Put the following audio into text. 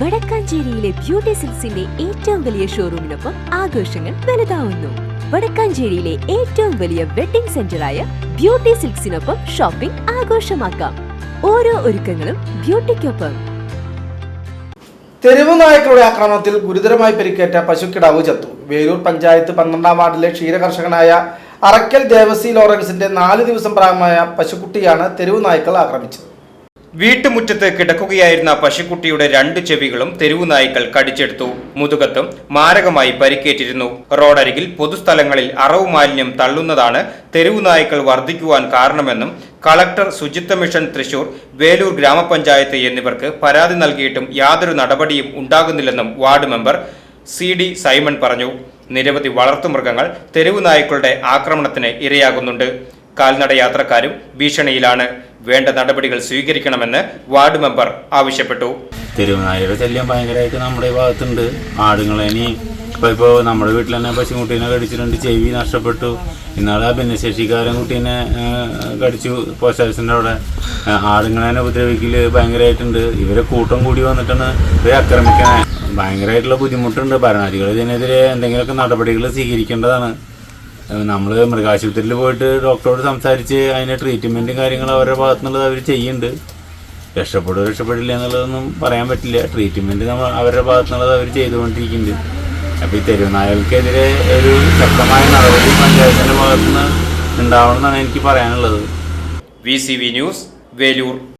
വടക്കാഞ്ചേരിയിലെ beauty സിൽസിന്റെ ഏറ്റവും വലിയ ഷോറൂമിനൊപ്പം ആഘോഷങ്ങൾ വലുതാവുന്നു. വടക്കാഞ്ചേരിയിലെ ഏറ്റവും വലിയ വെഡിംഗ് സെന്ററായ ബ്യൂട്ടി സിൽക്സിനൊപ്പം ഷോപ്പിംഗ് ആഘോഷമാക്കാം. ഓരോ ഒരുക്കങ്ങളും ബ്യൂട്ടിക്കൊപ്പം. തെരുവ് നായ്ക്കളുടെ ആക്രമണത്തിൽ ഗുരുതരമായി പരിക്കേറ്റ പശുക്കിടാവ് ചത്തു. വേലൂർ പഞ്ചായത്ത് പന്ത്രണ്ടാം വാർഡിലെ ക്ഷീരകർഷകനായ അറക്കൽ ദേവസി ലോറൻസിന്റെ നാല് ദിവസം പ്രായമായ പശുക്കുട്ടിയാണ് തെരുവ് നായ്ക്കൾ ആക്രമിച്ചത്. വീട്ടുമുറ്റത്ത് കിടക്കുകയായിരുന്ന പശുക്കുട്ടിയുടെ രണ്ട് ചെവികളും തെരുവു നായ്ക്കൾ കടിച്ചെടുത്തു. മുതുകത്തും മാരകമായി പരിക്കേറ്റിരുന്നു. റോഡരികിൽ പൊതുസ്ഥലങ്ങളിൽ അറവ് മാലിന്യം തള്ളുന്നതാണ് തെരുവു നായ്ക്കൾ വർദ്ധിക്കുവാൻ കാരണമെന്നും കളക്ടർ ശുചിത്വ മിഷൻ തൃശൂർ വേലൂർ ഗ്രാമപഞ്ചായത്ത് എന്നിവർക്ക് പരാതി നൽകിയിട്ടും യാതൊരു നടപടിയും ഉണ്ടാകുന്നില്ലെന്നും ward member C D Simon പറഞ്ഞു. നിരവധി വളർത്തുമൃഗങ്ങൾ തെരുവു നായ്ക്കളുടെ ആക്രമണത്തിന് ഇരയാകുന്നുണ്ട്. കാൽനട യാത്രക്കാരും ഭീഷണിയിലാണ്. വേണ്ട നടപടികൾ സ്വീകരിക്കണമെന്ന് വാർഡ് മെമ്പർ ആവശ്യപ്പെട്ടു. തിരുവനായയുടെ ശല്യം ഭയങ്കരമായിട്ട് നമ്മുടെ ഈ ഭാഗത്തുണ്ട്. ആടുങ്ങളെ ഇനി ഇപ്പൊ ഇപ്പോൾ നമ്മുടെ വീട്ടിൽ തന്നെ പശുക്കുട്ടീനെ കടിച്ചിട്ടുണ്ട് ചെവി നഷ്ടപ്പെട്ടു. ഇന്നാളെ ആ ഭിന്നശേഷിക്കാരൻ കുട്ടീനെ കടിച്ചു പോസ്റ്റ് ഓഫീസിന്റെ അവിടെ ആടുങ്ങളെ ഉപദ്രവിക്കൽ ഭയങ്കരമായിട്ടുണ്ട്. ഇവരെ കൂട്ടം കൂടി വന്നിട്ടാണ് ഇവരെ ആക്രമിക്കാൻ ഭയങ്കരമായിട്ടുള്ള ബുദ്ധിമുട്ടുണ്ട്. ഭരണാധികൾ ഇതിനെതിരെ എന്തെങ്കിലുമൊക്കെ നടപടികൾ സ്വീകരിക്കേണ്ടതാണ്. നമ്മൾ മൃഗാശുപത്രിയിൽ പോയിട്ട് ഡോക്ടറോട് സംസാരിച്ച് അതിന് ട്രീറ്റ്മെന്റും കാര്യങ്ങളും അവരുടെ ഭാഗത്തുനിന്നുള്ളത് അവർ ചെയ്യുന്നുണ്ട്. രക്ഷപ്പെടുക രക്ഷപ്പെടില്ല എന്നുള്ളതൊന്നും പറയാൻ പറ്റില്ല. ട്രീറ്റ്മെന്റ് നമ്മൾ അവരുടെ ഭാഗത്തുനിന്നുള്ളത് അവർ ചെയ്തുകൊണ്ടിരിക്കുന്നുണ്ട്. അപ്പോൾ ഈ തെരുവുനായകൾക്കെതിരെ ഒരു ശക്തമായ നടപടി പഞ്ചായത്തിന്റെ ഭാഗത്തുനിന്ന് ഉണ്ടാവണം എന്നാണ് എനിക്ക് പറയാനുള്ളത്. V C V news Velur.